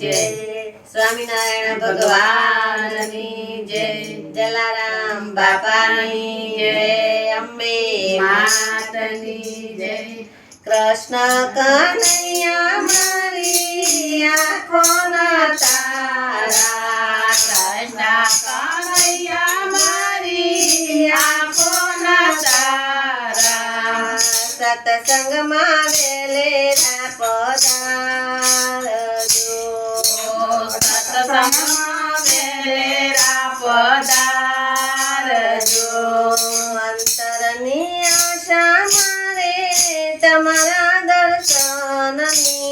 જય. સ્વામિનારાયણ ભગવાનની જય. જલારામ બાપાની જય. અંબે માતની જય. કૃષ્ણ કનૈયા મારી આંખોના સતસંગમાં વેલેલા પધારજો સતસંગમાં વેલેરા પધારજો અંતરની આશા મારે તમારા દર્શનની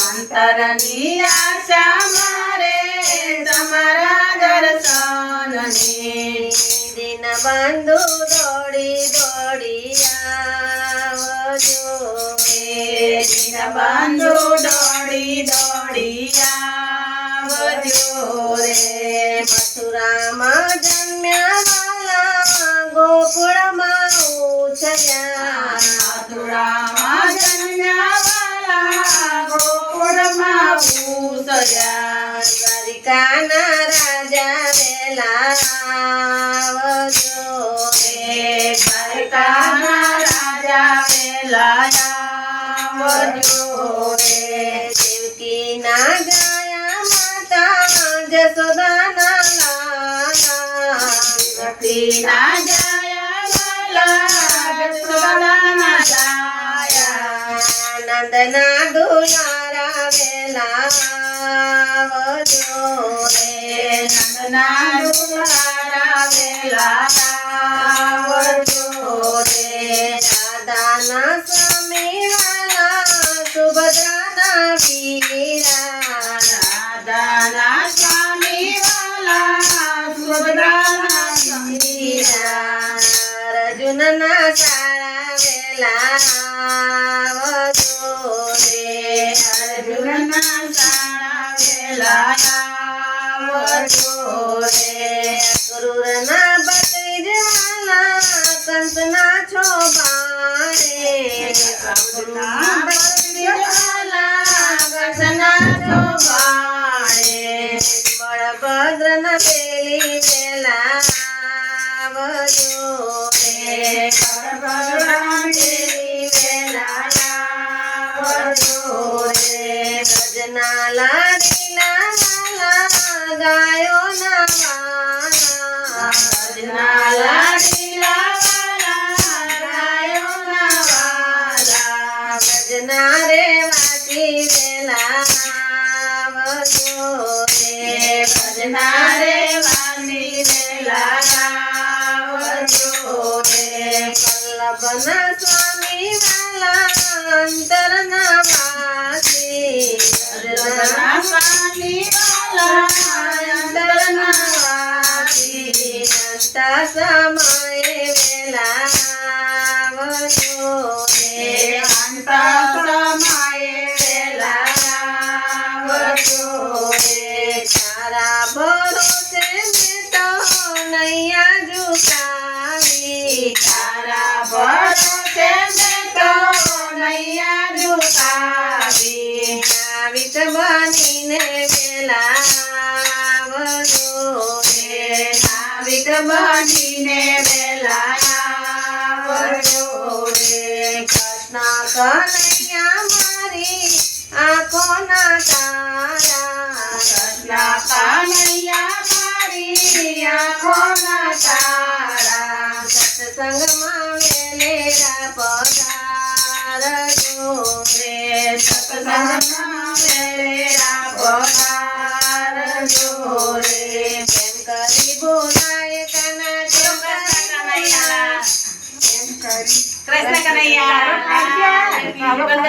અંતરની આશા મારે તમારા દર્શનની દિન બંધુ દોડી દોડી દિન બંધુ દોડી દોડી આવજો રે મથુરામાં જન્મ્યા વાલા ગોકુળમાં ઉછર્યા મથુરામાં જન્મ્યા વાલા ગોકુળમાં ઉછર્યા દ્વારિકાના રાજા રે દેવકીના ગાયા માતા જસોદાના લાલા દેવકીના ગાયા લાલા જસોદાના લાયા નંદના દુલારા વેલા આવજો રે નંદના દુલારા વેલા અર્જુનના સારા વેલા આવજો રે અર્જુનના સારા વેલા આવજો રે ગુરુના બત્રીજ વાલા કંસના છોબારે ગુરુના બત્રીજ વાલા કંસના છોબારે બળભદ્રના ભજના લાડીલા વાલા ગાયો ના વાલા ભજના લાડીલા વાલા ગાયો ના વાલા ભજના રે વાસી અંત સમયે વેલા આવજો રે અંત સમયે વેલા આવજો રે તારા ભરોસે મેં તો નૈયા ઝુકાવી તારા ભરોસે તો નૈયા બનીને વેલા આવજો રે કૃષ્ણ કનૈયા મારી આંખોના તારા. કૃષ્ણ કનૈયા મારી આંખોના તારા. સત્સંગમાં વેલેરા પધારજો રે, સત્સંગમાં વેલેરા પધારજો. Yeah.